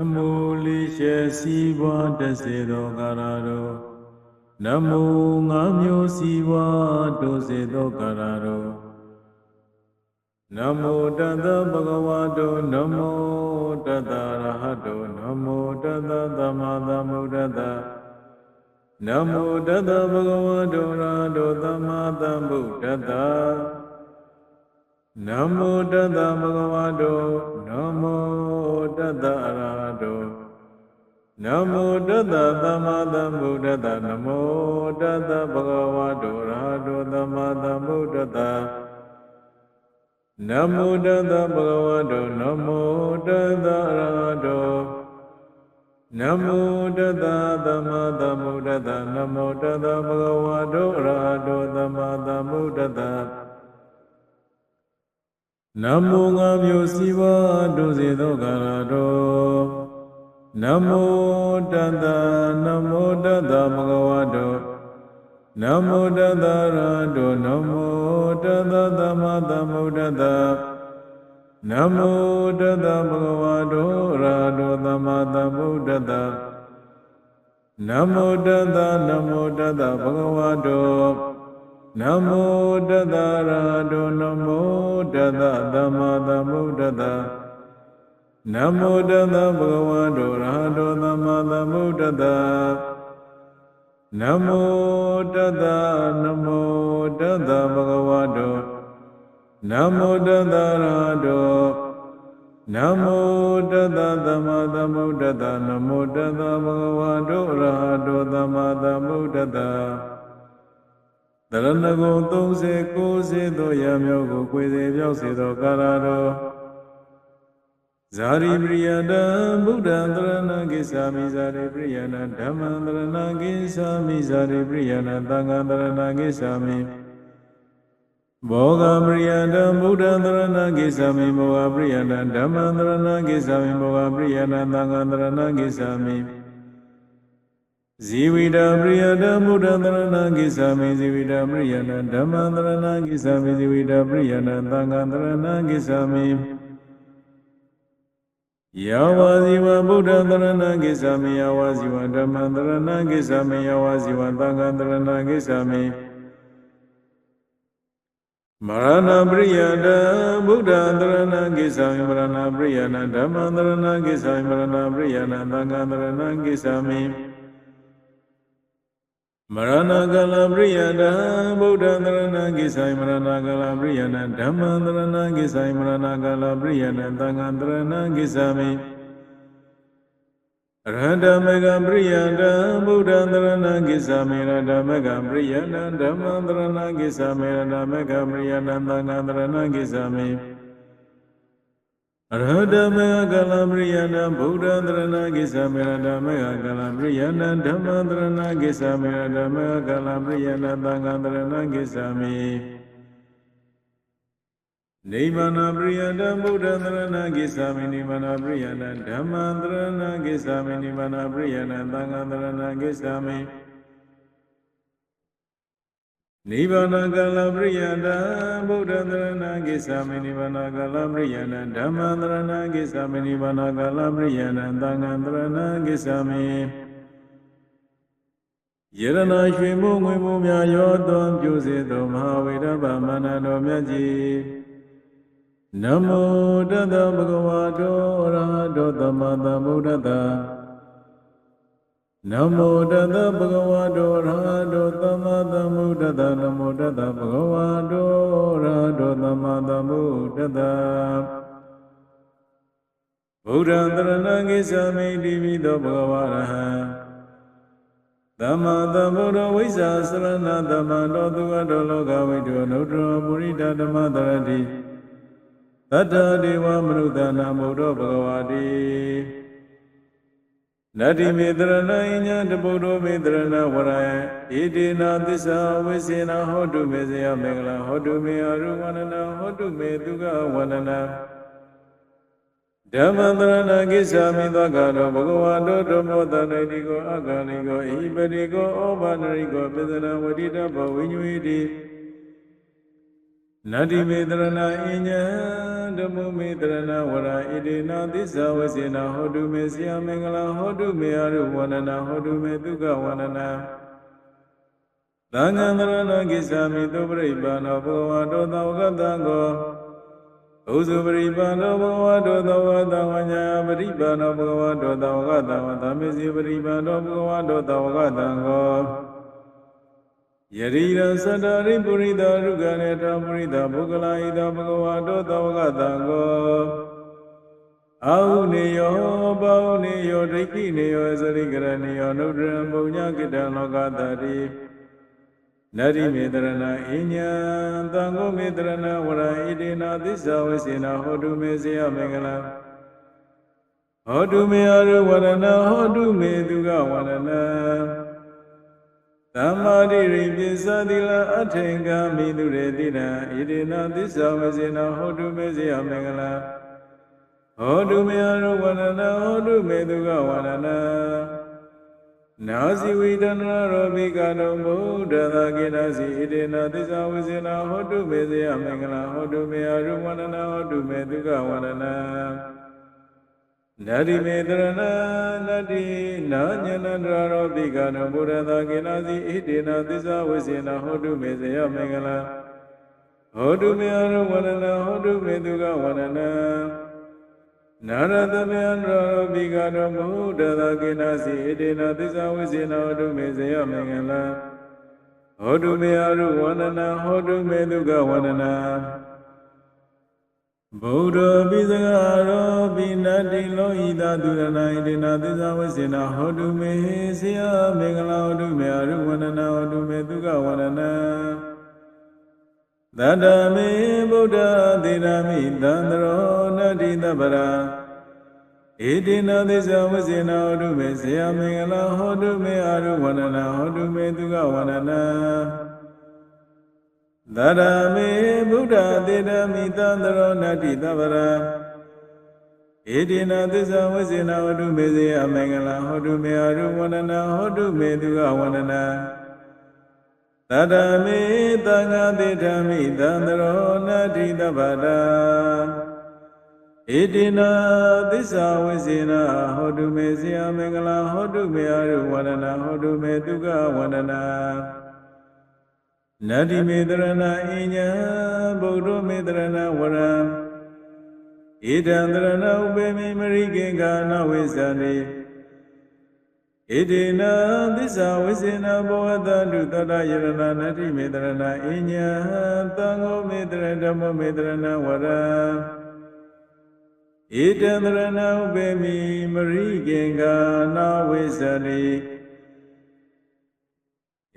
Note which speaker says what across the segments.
Speaker 1: နမောလေးရှယ်စီးပွားတစေသောကာရတော်နမောငါးမျိုးစီးပွားတိုးစေသောကာရတော်နမောတတဗုဒ္ဓဝါတောနမောတတရဟတောနမောတတသမ္မာသမ္ဗုဒ္ဓတ္တနမောတတဗုဒ္ဓဝါတောရဟတောသမ္မာသမ္ဗုဒ္ဓတ္တနမောတတဗုဒ္ဓဝါတော နမောတတသမ္မာသမ္ဗုဒ္ဓတ္တနမောတတဗုဒ္ဓဝါတောရဟတောသမ္မာသမ္ဗုဒ္ဓတ္တနမောတတဗုဒ္ဓဝါတောနမောတတအရဟတောနမောတတသမ္မာသမ္ဗုဒ္ဓတ္တနမောတတဗုဒ္ဓဝါတောအရဟတောသမ္မာသမ္ဗုဒ္ဓတ္တနမောငါမျိုးစီဝါတို့စေသောကာရတော် နမောတတနမောတတဘဂဝတောနမောတတရတောနမောတတသမ္မာသမ္ဗုဒ္ဓတ္တနမောတတဘဂဝတောရတောသမ္မာသမ္ဗုဒ္ဓတ္တနမောတတနမောတတဘဂဝတောနမောတတရတောနမောတတသမ္မာသမ္ဗုဒ္ဓတ္တ နမောတတဘဂဝတောရဟတောသမ္မာသမ္ဗုဒ္ဓတ္တနမောတတနမောတတဘဂဝတောနမောတတရဟတောနမောတတသမ္မာသမ္ဗုဒ္ဓတ္တနမောတတဘဂဝတောရဟတောသမ္မာသမ္ဗုဒ္ဓတ္တတရဏဂုံ30 90သောရာမြောက်ကိုကိုယ်စေပြောက်စေသောကာရတော် ဇာရိပရိယတံဗုဒ္ဓံတရဏဂိသာမိဇာရိပရိယနဓမ္မံတရဏဂိသာမိဇာရိပရိယနသံဃံတရဏဂိသာမိဘောဂပရိယတံဗုဒ္ဓံတရဏဂိသာမိဘောဂပရိယနဓမ္မံတရဏဂိသာမိဘောဂပရိယနသံဃံတရဏဂိသာမိဇီဝိတပရိယတံဗုဒ္ဓံတရဏဂိသာမိဇီဝိတပရိယနဓမ္မံတရဏဂိသာမိဇီဝိတပရိယနသံဃံတရဏဂိသာမိ ယာဝဇိဝဗုဒ္ဓံတရဏဂိသာမိယာဝဇိဝဓမ္မံတရဏဂိသာမိယာဝဇိဝသံဃံတရဏဂိသာမိမရဏပရိယတံဗုဒ္ဓံတရဏဂိသာမိမရဏပရိယနဓမ္မံတရဏဂိသာမိမရဏပရိယနသံဃံတရဏဂိသာမိ မရဏကလပရိယတံဗုဒ္ဓံတရဏဂိသာမိမရဏကလပရိယနဓမ္မံတရဏဂိသာမိမရဏကလပရိယနသံဃံတရဏဂိသာမိရဟတမေကပရိယတံဗုဒ္ဓံတရဏဂိသာမိရဟတမေကပရိယနံဓမ္မံတရဏဂိသာမိရဟတမေကပရိယနံသံဃံတရဏဂိသာမိ အရဟတမေကကလပရိယနံဗုဒ္ဓံတရဏဂိသာမေရဟတမေကကလပရိယနံဓမ္မံတရဏဂိသာမေရဟတမေကကလပရိယနံသံဃံတရဏဂိသာမိနိဗ္ဗာန်ပရိယတံဗုဒ္ဓံတရဏဂိသာမိနိဗ္ဗာန်ပရိယတံဓမ္မံတရဏဂိသာမိနိဗ္ဗာန်ပရိယတံသံဃံတရဏဂိသာမိ နိဗ္ဗာန်ကာလပရိယတံဗုဒ္ဓံတရဏဂိသာမိနိဗ္ဗာန်ကာလပရိယတံဓမ္မံတရဏဂိသာမိနိဗ္ဗာန်ကာလပရိယတံသံဃံတရဏဂိသာမိယရနာရွှေမိုးငွေမိုးများရောသွန်ပြုစေသောမဟာဝေရဗမန္တတော်မြတ်ကြီးနမောတတဗုဒ္ဓဝါတောရဟတောသမ္မာသမ္ဗုဒ္ဓတ္တ နမောတတဗုဒ္ဓဝါတောရဟတောသမ္မာသမ္ဗုဒ္ဓတ္တနမောတတဗုဒ္ဓဝါတောရဟတောသမ္မာသမ္ဗုဒ္ဓတ္တဗုဒ္ဓံတရဏဂိသာမိတိပိသောဘဂဝါရဟံသမ္မာသမ္ဗုဒ္ဓဝိဇ္ဇာစရဏသမ္မာတော်သူကတော်လောကဝိတောနုတ္တရောပုရိဒဓမ္မတရတိတတ္တဒေဝမနုဿနာမုဒ္ဓဘဂဝါတိ နတ္တိမေတရဏိညာတပုဒ္ဓမေတရဏဝရယဣတိနာသစ္စာဝိစေနာဟောတုမေဇယမင်္ဂလာဟောတုမေအရုဝန္ဒနာဟောတုမေဒုက္ခဝန္ဒနာဓမ္မတရဏကိစ္ဆာမိသောကတော်ဘဂဝါတောဓမ္မောတဏိတိကိုအကလိကိုဣပတိကိုဩဘာနရိကိုပိသနာဝတိတဘောဝိညွေတိ နတ္တိမေတရဏအညံဓမ္မမေတရဏဝရဣတိနာသစ္စာဝစေနာဟောတုမေဆရာမင်္ဂလာဟောတုမေအရုဝန္ဒနာဟောတုမေဒုက္ခဝန္ဒနာသံဃံတရဏကိစ္ဆာမိသုပရိပါဏောဘဂဝါတောသဝကတံကိုဥစုပရိပါဏောဘဂဝါတောသဝကတံဝညာပရိပါဏောဘဂဝါတောသဝကတံဝသမေစီပရိပါဏောဘဂဝါတောသဝကတံကို ယရိရသတ္တရိပုရိသရုကရေတပုရိသဘုကလာဣဒဘဂဝါတောသဝကတံကိုအာဟုနေယောဘာဟုနေယောဒိဋ္ဌိနေယောသရိကရဏေယောနုဒရံပုံညကိတံလောကတတိနတ္တိမေတရဏအညံသံဃောမေတရဏဝရဣတိနာသစ္စာဝစေနာဟောတုမေစေယမင်္ဂလာဟောတုမေအရုဝရဏဟောတုမေသူကဝရဏ သမ္မာတိရိပစ္စတိလအထေင်္ဂမိတုရေတိနဣတိနာသစ္စာဝစေနာဟောတုမေစေယမင်္ဂလာဟောတုမေအရုဝရဏဟောတုမေသူကဝရဏနာစီဝိတနာရောဘိကနောဘုဒ္ဓသာကိနာစီဣတိနာသစ္စာဝစေနာဟောတုမေစေယမင်္ဂလာဟောတုမေအရုဝရဏဟောတုမေသူကဝရဏန တ္တိမေတရဏနတ္တိနာညနန္တရာရောဘိကနောဘုဒ္ဓသာကိနာစီဣတိနာသစ္စာဝစေနာဟောတုမေစေယမင်္ဂလာဟောတုမေအရုဝရဏဟောတုမေသူကဝရဏနာရတမေန္တရောဘိကရောမဟုတသကိနာစီဣတိနာသစ္စာဝိစေနာဟောတုမေဇယမင်္ဂလာဟောတုမေအရုဝန္ဒနာဟောတုမေဒုက္ခဝန္ဒနာ ဗုဒ္ဓပိစကရောပိနတ္တိလောဟိတသုရဏဣတိနာသစ္စာဝိစေနာဟောတုမေဇယမင်္ဂလာဟောတုမေအရုဝန္ဒနာဟောတုမေဒုက္ခဝန္ဒနာသတ္တမေဗုဒ္ဓသေရမိသန္တရောနတ္တိတပ္ပရာဣတိနာသစ္စာဝစေနာဟောတုမေဇယမင်္ဂလာဟောတုမေအာရုဝန္ဒနာဟောတုမေသူကဝန္ဒနာ သတ္တမေဗုဒ္ဓသေရမိသန္တရောနတ္တိတပ္ပရာဣတိနာသစ္စာဝစေနာဟောတုမေဇယမင်္ဂလာဟောတုမေအာရုဝန္ဒနာဟောတုမေသူကဝန္ဒနာသတ္တမေသံဃာတိဓမ္မိသန္တရောနတ္တိတပ္ပတာဣတိနာသစ္စာဝိစေနာဟောတုမေဇယမင်္ဂလာဟောတုမေအရုဝန္ဒနာဟောတုမေဒုက္ခဝန္ဒနာ နတ္တိမေတရဏအညံဗုဒ္ဓမေတရဏဝရံဣဒံတရဏဥပေမိမရိကေကာနဝိဇ္ဇာနေဣတိနာသစ္စာဝိစေနာဘောဝတ္တုတတယရဏနတ္တိမေတရဏအညံသံဃောမေတရဓမ္မမေတရဏဝရံဣတံတရဏဥပေမိမရိကေကာနာဝိဇ္ဇာနေ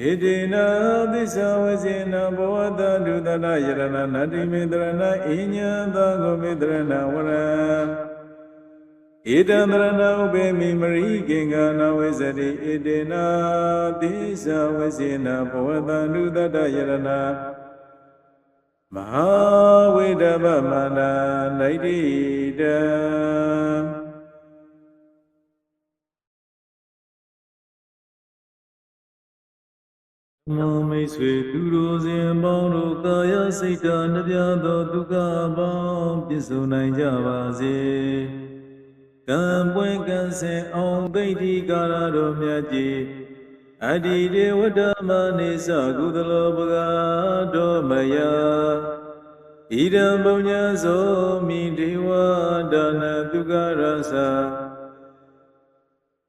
Speaker 1: ဣတိနာသစ္စာဝစေနာဘောဝတ္တုတတယရဏနတ္တိမေတရဏအညံသံဃောမေတရဏဝရံဣတံတရဏဥပေမိမရိကေငါနဝေစတိဣတေနာသစ္စာဝစေနာဘဝတန္တုတတယရဏမဟာဝိဒဗမန္တလိုက်တိတံ မောမိတ်ဆွေသူတို့စဉ်ပေါင်းတို့ကာယစိတ်ဓာတ်နှပြသောဒုက္ခပေါင်းပြည့်စုံနိုင်ကြပါစေကံပွဲကံစင်အောင်သိဋ္ဌိကာရတော်မြတ်ကြီးအတ္တိဒေဝဓမ္မနေသကုသလောပဂါတော်မယဣဒံပုညဇောမိဒေဝဒါနတုကရသ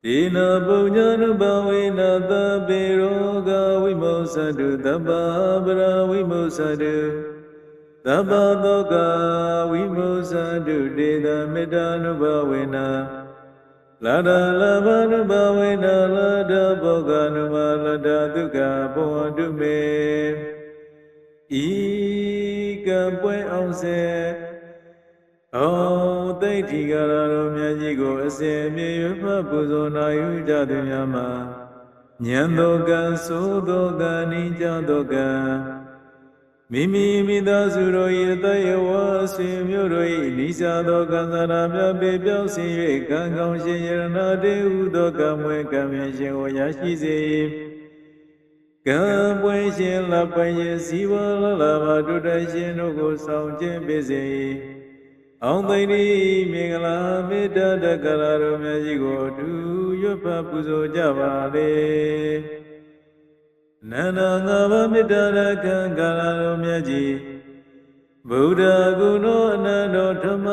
Speaker 1: ဒေနပုညနုဘဝေနသပေရောဂဝိမောသတုတပ္ပပရဝိမောသတုတပ္ပသောကဝိမောသတုဒေသမေတ္တာနုဘဝေနလာဒလဘနုဘဝေနလာဒဘောဂနုမလာဒဒုက္ခဘောတုမေဤကံပွဲအောင်စေဩ သိဋ္ဌိကာရတော်မြတ်ကြီးကိုအစဉ်အမြဲရွတ်မှတ်ပူဇော်နာယူကြသူများမှာဉာဏ်တော်ကံသို့သောကံနိကြသောကံမိမိမိသားစုတို့၏တယဝဆွေမျိုးတို့၏နိစ္စသောကံစားရာမြတ်ပေပြောင်းစင်၍ကံကောင်းရှင်ယရဏတေဟုသောကံမွေကံမြင်ရှင်ကိုရရှိစေကံပွင့်ရှင်လပယစီဝလလဘာတုတရှင်တို့ကိုဆောင်ခြင်းပေးစေ အောင်သိတိမြေကလာမေတ္တာတက္ကရာတို့မြတ်ကြီးကိုအတူရွတ်ဖတ်ပူဇော်ကြပါလေနန္ဒငါးပါးမေတ္တာရကံကာရတို့မြတ်ကြီးဗုဒ္ဓဂုဏောအနန္တောဓမ္မ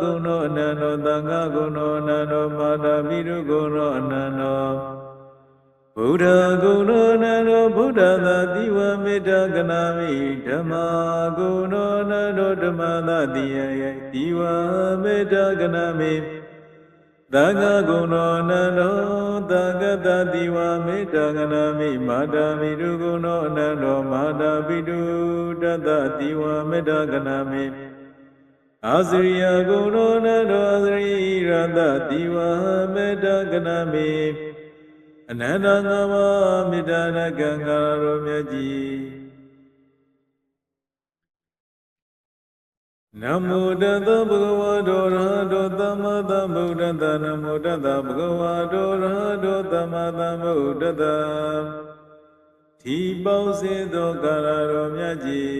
Speaker 1: ဂုဏောအနန္တောသံဃာဂုဏောအနန္တောမာတာပိရုဂုဏောအနန္တော ဗုဒ္ဓဂုဏောအနန္တောဗုဒ္ဓသာတိဝမေတ္တာကနာမိဓမ္မာဂုဏောအနန္တောဓမ္မသာတိယယတိဝမေတ္တာကနာမိသံဃာဂုဏောအနန္တောသံဃတတိဝမေတ္တာကနာမိမာတာမိရုဂုဏောအနန္တောမာတာပိတုတတ္တတိဝမေတ္တာကနာမိအာစရိယဂုဏောနန္တောအာစရိရတတိဝမေတ္တာကနာမိ အနန္တငါမမေတ္တာရကံကာရောမြတ်ကြီးနမောတတဗုဒ္ဓဝါဒောရဟတောသမ္မာသမ္ဗုဒ္ဓတ္တနမောတတဗုဒ္ဓဝါဒောရဟတောသမ္မာသမ္ဗုဒ္ဓတ္တဒီပေါင်းစေသောကာရရောမြတ်ကြီး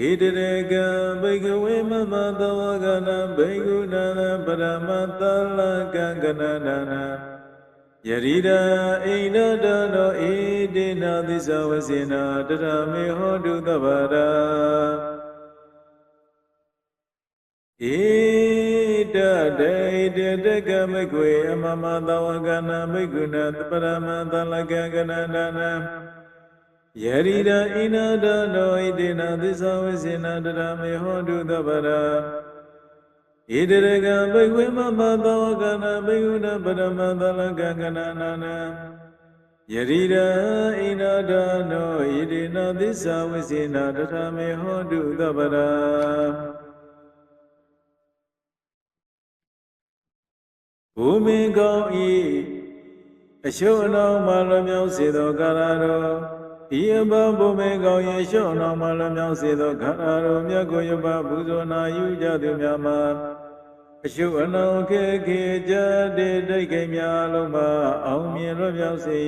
Speaker 1: ဣတရေကံဘိကဝေမမသဝကနာဘိက္ခုနာနပရမတလကံကနနာနာ ယရိဒာအိန္ဒတနောဣတိနာသစ္စာဝစေနာတရမေဟောတုတဗ္ဗရာဣတတေတတကမကွေအမမသဝကနာဘိက္ခုနာပရမတလကံကနနာနာယရိဒာဣနာဒနောဣတိနာသစ္စာဝစေနာတရမေဟောတုတဗ္ဗရာ ဣတရကဘိဝေမမသောကနာဘိဟုနပရမသလကကနာနာနာယရိဒာဣနာဒနောဣတိနာသစ္စာဝစေနာတရမေဟောတုတဗ္ဗရာဘုမေကောင်းဤအရှုံးအနောင်မှလွန်မြောက်စေသောကာရတော် ဤအဘဘုမေကောင်း၏ရှုံးအနောင်မှလွန်မြောက်စေသောကာရတော်မြတ်ကိုယပပူဇော်နာယူကြသူများမှာအရှုအနောင်ခေခေကြတဲ့တိတ်ခိမ်များလုံးမှာအောင်မြင်လွတ်မြောက်စေ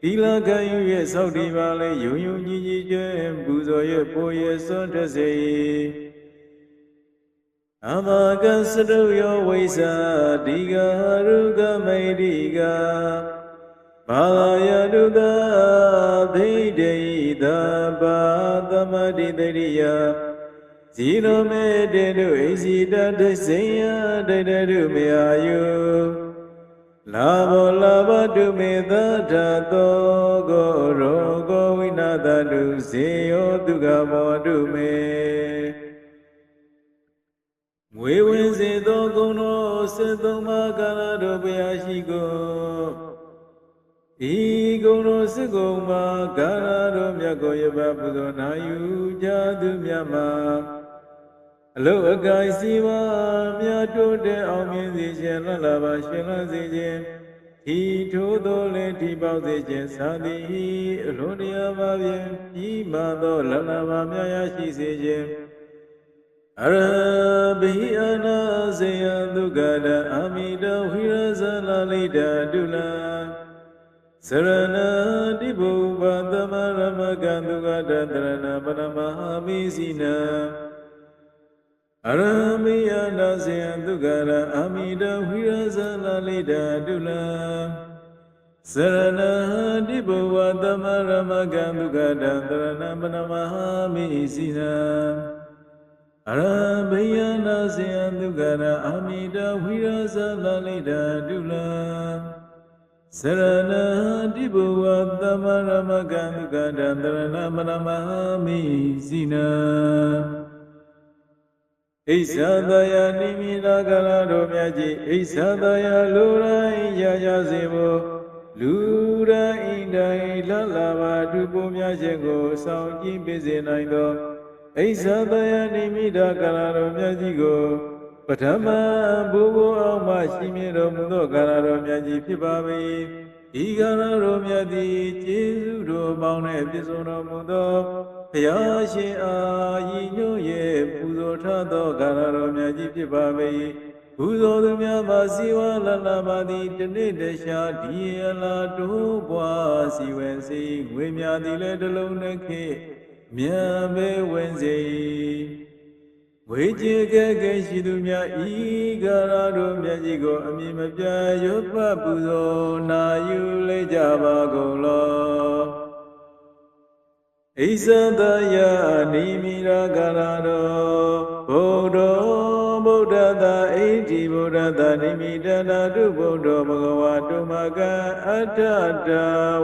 Speaker 1: ဒီလခံယူရဲ့စောက်ဒီပါလေယုံယုံကြည်ကြည်ကျွဲပူဇော်ရဲ့ပိုရဲ့စွန့်ထစေအမကစတုယောဝိဇာဒီဃရုကမိတိက ဘာယတုတဒိဋ္ဌိသဘာသမတိတရိယဇီရောမေတေတုဣစီတတစိယတေတတုမေအာယုလာဘောလာဘတုမေသထသောကိုရောကိုဝိနာတတုဇေယောတုကမောတုမေမွေဝင်စေသောဂုဏ်တော်စေသုံးပါးကာလတို့ဘုရားရှိကို ဤဂုဏ်တော်စကုံမှာကာလတို့မြတ်ကိုယပပူဇော်နာယူကြသူမြတ်မှာအလုအကိုင်စီပါမြတ်တို့တဲ့အောင်မြင်စေခြင်းလှလှပါရှင်လန်းစေခြင်းဤထိုးသောလည်းဒီပေါစေခြင်းသာသည်အလုံးတရားပါဖြင့်ပြီးမှသောလှလှပါမြတ်ရရှိစေခြင်းအရဘိအနာစေယသုကတအာမိတဝိရဇလာလိတတုလံ စရဏတိဘုဗ္ဗသမရမကံသုကတတရဏပရမဟာမိစီနံအရမိယနာစေယသုကရအာမိတဝိရဇလာလိတတုလံစရဏတိဘုဗ္ဗသမရမကံသုကတတရဏပရမဟာမိစီနံအရဘိယနာစေယသုကရအာမိတဝိရဇလာလိတတုလံ စရဏတိဘဝသမရမကံကန္တန္တရဏမရမဟာမိစီနာဣစ္ဆဒယနိမိနာကလာတို့မြတ်ကြီးဣစ္ဆဒယလူတိုင်းရရစေဖို့လူတိုင်းတိုင်းလလပါသူပုံများခြင်းကိုဆောင်ကြည့်ပေးစေနိုင်သောဣစ္ဆဒယနိမိတာကလာတို့မြတ်ကြီးကိုပ ထမဘုဘအောင်မှရှိမြင်တော်မူသောကာရတော်မြတ်ကြီးဖြစ်ပါ၏ဤကာရတော်မြတ်သည်ကျေးဇူးတော်ပေါင်းနဲ့ပြည့်စုံတော်မူသောဘုရားရှင်အားဤညွှန်ရဲ့ပူဇော်ထသောကာရတော်မြတ်ကြီးဖြစ်ပါ၏ဘပူဇော်သူများပါစီဝါလလပါသည်တနေ့တခြားဒီရလာတိုးပွားစီဝင်စီငွေများသည်လည်းတလုံးနှခေမြန်ပဲဝင်စေ ဝေကျေကဲကဲရှိသူများဤကာရတို့မျက်ကြီးကိုအမြင်မပြရွတ်ပတ်ပူဇော်နာယူလေကြပါကုန်လောဣဇဒယနိမိရာကာရတော်ဘုဒ္ဓဗုဒ္ဓတာဣတိဗုဒ္ဓတာနိမိတနာတုဗုဒ္ဓဘဂဝါတုမကအတ္တတ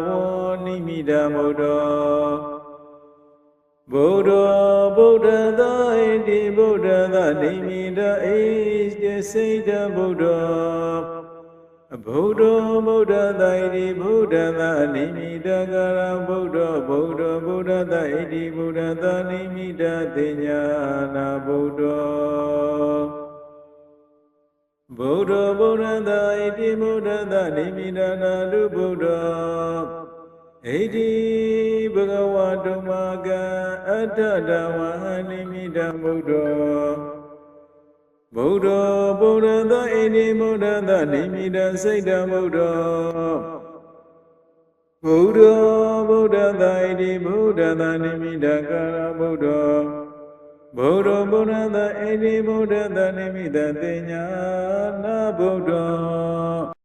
Speaker 1: ဝောနိမိတမုဒ္ဓ ဗုဒ္ဓဗုဒ္ဓသာဣတိဗုဒ္ဓသာနိမိတဣတိစိတ်တဗုဒ္ဓဗုဒ္ဓဗုဒ္ဓသာဣတိဗုဒ္ဓသာနိမိတကာရဗုဒ္ဓဗုဒ္ဓဗုဒ္ဓသာဣတိဗုဒ္ဓသာနိမိတသိညာနာဗုဒ္ဓဗုဒ္ဓဗုဒ္ဓသာဣတိဗုဒ္ဓသာနိမိတနာတုဗုဒ္ဓ ဣတိဘဂဝတုမကအတ္တတဝဟနိမိတဗုဒ္ဓဗုဒ္ဓဗုဒ္ဓသာဣတိဗုဒ္ဓသာနိမိတစိတ်တဗုဒ္ဓဗုဒ္ဓဗုဒ္ဓသာဣတိဗုဒ္ဓသာနိမိတကာရဗုဒ္ဓဗုဒ္ဓဗုဒ္ဓသာဣတိဗုဒ္ဓသာနိမိတသိညာနာဗုဒ္ဓ